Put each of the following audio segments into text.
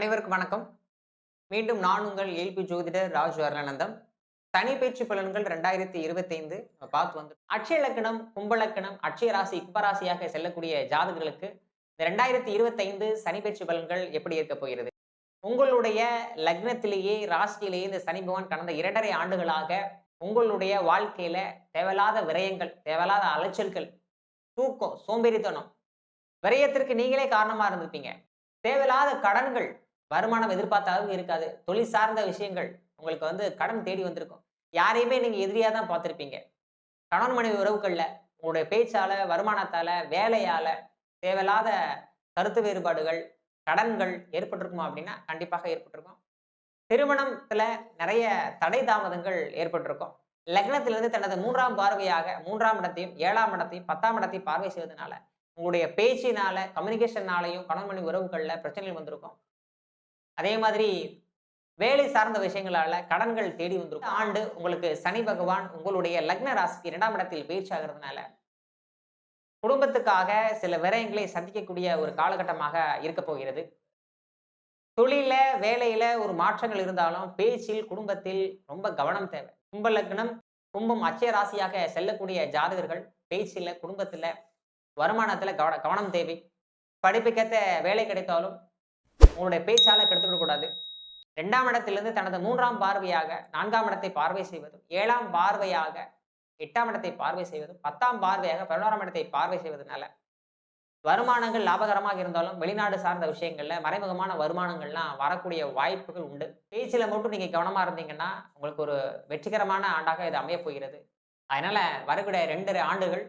அனைவருக்கும் வணக்கம். மீண்டும் நான் உங்கள் ஏல்பி ஜோதிடர் ராஜ் அருளானந்தம். சனி பேச்சு பலன்கள் ரெண்டாயிரத்தி இருபத்தைந்து. நம்ம பார்த்து வந்து அட்சய லக்கணம் கும்பலக்கணம் அட்சய ராசி கும்பராசியாக செல்லக்கூடிய ஜாதகர்களுக்கு இந்த ரெண்டாயிரத்தி இருபத்தைந்து சனி பேச்சு பலன்கள் எப்படி இருக்க போகிறது? உங்களுடைய லக்னத்திலேயே ராசியிலேயே இந்த சனி பகவான் கடந்த இரண்டரை ஆண்டுகளாக உங்களுடைய வாழ்க்கையில தேவையில்லாத விரயங்கள் தேவையில்லாத அலைச்சல்கள் தூக்கம் சோம்பேறித்தனம் விரயத்திற்கு நீங்களே காரணமா இருந்திருப்பீங்க. தேவையில்லாத கடன்கள் வருமானம் எதிர்பார்த்த அளவுக்கு இருக்காது. தொழில் சார்ந்த விஷயங்கள் உங்களுக்கு வந்து கடன் தேடி வந்திருக்கும். யாரையுமே நீங்கள் எதிரியாக தான் பார்த்துருப்பீங்க. கணவன் மனைவி உறவுகளில் உங்களுடைய பேச்சால வருமானத்தால வேலையால தேவையில்லாத கருத்து வேறுபாடுகள் கடன்கள் ஏற்பட்டிருக்குமா அப்படின்னா கண்டிப்பாக ஏற்பட்டிருக்கும். திருமணத்தில் நிறைய தடை தாமதங்கள் ஏற்பட்டிருக்கும். லக்னத்திலிருந்து தனது மூன்றாம் பார்வையாக மூன்றாம் இடத்தையும் ஏழாம் இடத்தையும் பத்தாம் இடத்தையும் பார்வை செய்வதனால உங்களுடைய பேச்சினால கம்யூனிகேஷனாலையும் கணவன் மனைவி உறவுகளில் பிரச்சனைகள் வந்திருக்கும். அதே மாதிரி வேலை சார்ந்த விஷயங்களால கடன்கள் தேடி வந்திருக்கும். ஆண்டு உங்களுக்கு சனி பகவான் உங்களுடைய லக்ன ராசிக்கு இரண்டாம் இடத்தில் பயிற்சி ஆகிறதுனால குடும்பத்துக்காக சில விரயங்களை சந்திக்கக்கூடிய ஒரு காலகட்டமாக இருக்க போகிறது. தொழில வேலையில ஒரு மாற்றங்கள் இருந்தாலும் பேச்சில் குடும்பத்தில் ரொம்ப கவனம் தேவை. கும்ப லக்னம் கும்பம் அச்சய ராசியாக செல்லக்கூடிய ஜாதகர்கள் பேச்சில் குடும்பத்துல வருமானத்துல கவன கவனம் தேவை. படிப்புக்கேற்ற வேலை கிடைத்தாலும் உங்களுடைய பேச்சால கூடாது. ரெண்டாம் இடத்திலிருந்து தனது மூன்றாம் பார்வையாக நான்காம் இடத்தை பார்வை செய்வதும் ஏழாம் பார்வையாக எட்டாம் இடத்தை பார்வை செய்வதும் பத்தாம் பார்வையாக பதினோராம் இடத்தை பார்வை செய்வதனால வருமானங்கள் லாபகரமாக இருந்தாலும் வெளிநாடு சார்ந்த விஷயங்கள்ல மறைமுகமான வருமானங்கள்லாம் வரக்கூடிய வாய்ப்புகள் உண்டு. பேச்சில் மட்டும் நீங்க கவனமா இருந்தீங்கன்னா உங்களுக்கு ஒரு வெற்றிகரமான ஆண்டாக இது அமைய போகிறது. அதனால வரக்கூடிய ரெண்டு ஆண்டுகள்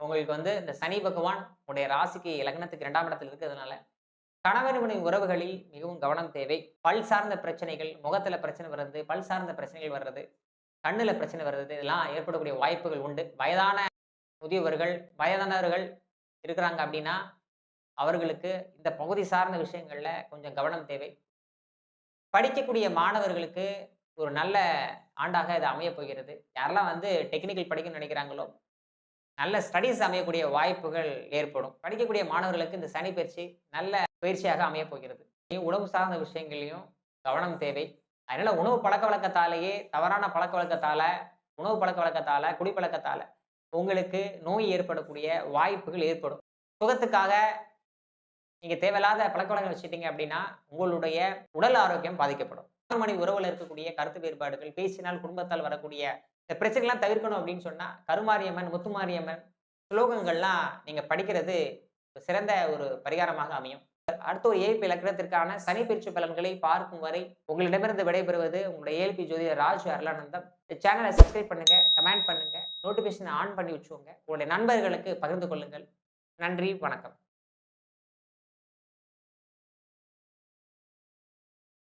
உங்களுக்கு வந்து இந்த சனி பகவான் உங்களுடைய ராசிக்கு லக்னத்துக்கு இரண்டாம் இடத்தில் இருக்கிறதுனால கணவன் மனைவி உறவுகளில் மிகவும் கவனம் தேவை. பல் சார்ந்த பிரச்சனைகள் முகத்துல பிரச்சனை வர்றது பல் சார்ந்த பிரச்சனைகள் வர்றது கண்ணுல பிரச்சனை வர்றது இதெல்லாம் ஏற்படக்கூடிய வாய்ப்புகள் உண்டு. வயதான முதியவர்கள் வயதானவர்கள் இருக்கிறாங்க அப்படின்னா அவர்களுக்கு இந்த பகுதி சார்ந்த விஷயங்கள்ல கொஞ்சம் கவனம் தேவை. படிக்கக்கூடிய மாணவர்களுக்கு ஒரு நல்ல ஆண்டாக இது அமைய போகிறது. யாரெல்லாம் வந்து டெக்னிக்கல் படிக்கணும்னு நினைக்கிறாங்களோ நல்ல ஸ்டடீஸ் அமையக்கூடிய வாய்ப்புகள் ஏற்படும். படிக்கக்கூடிய மாணவர்களுக்கு இந்த சனி பயிற்சி நல்ல பயிற்சியாக அமைய போகிறது. உணவு சார்ந்த விஷயங்களையும் கவனம் தேவை. அதனால உணவு பழக்க வழக்கத்தாலேயே தவறான பழக்க வழக்கத்தால உணவு பழக்க வழக்கத்தால குடிப்பழக்கத்தால உங்களுக்கு நோய் ஏற்படக்கூடிய வாய்ப்புகள் ஏற்படும். சுகத்துக்காக நீங்க தேவையில்லாத பழக்க வழக்கம் வச்சுட்டீங்க அப்படின்னா உங்களுடைய உடல் ஆரோக்கியம் பாதிக்கப்படும். மணி உறவுல இருக்கக்கூடிய கருத்து வேறுபாடுகள் பேசினால் குடும்பத்தால் வரக்கூடிய இந்த பிரச்சனைலாம் தவிர்க்கணும் அப்படின்னு சொன்னா கருமாரியம்மன் முத்துமாரியம்மன் ஸ்லோகங்கள்லாம் நீங்க படிக்கிறது சிறந்த ஒரு பரிகாரமாக அமையும். அடுத்த ஒரு ஏபி இலக்கணத்திற்கான சனி பலன்களை பார்க்கும் வரை உங்களிடமிருந்து விடைபெறுவது உங்களுடைய ஏல்பி ஜோதிடர் ராஜ் அருளானந்தம். இந்த சேனலை சப்ஸ்கிரைப் பண்ணுங்க கமெண்ட் பண்ணுங்க நோட்டிபிகேஷன் ஆன் பண்ணி வச்சுக்கோங்க. உங்களுடைய நண்பர்களுக்கு பகிர்ந்து கொள்ளுங்கள். நன்றி வணக்கம்.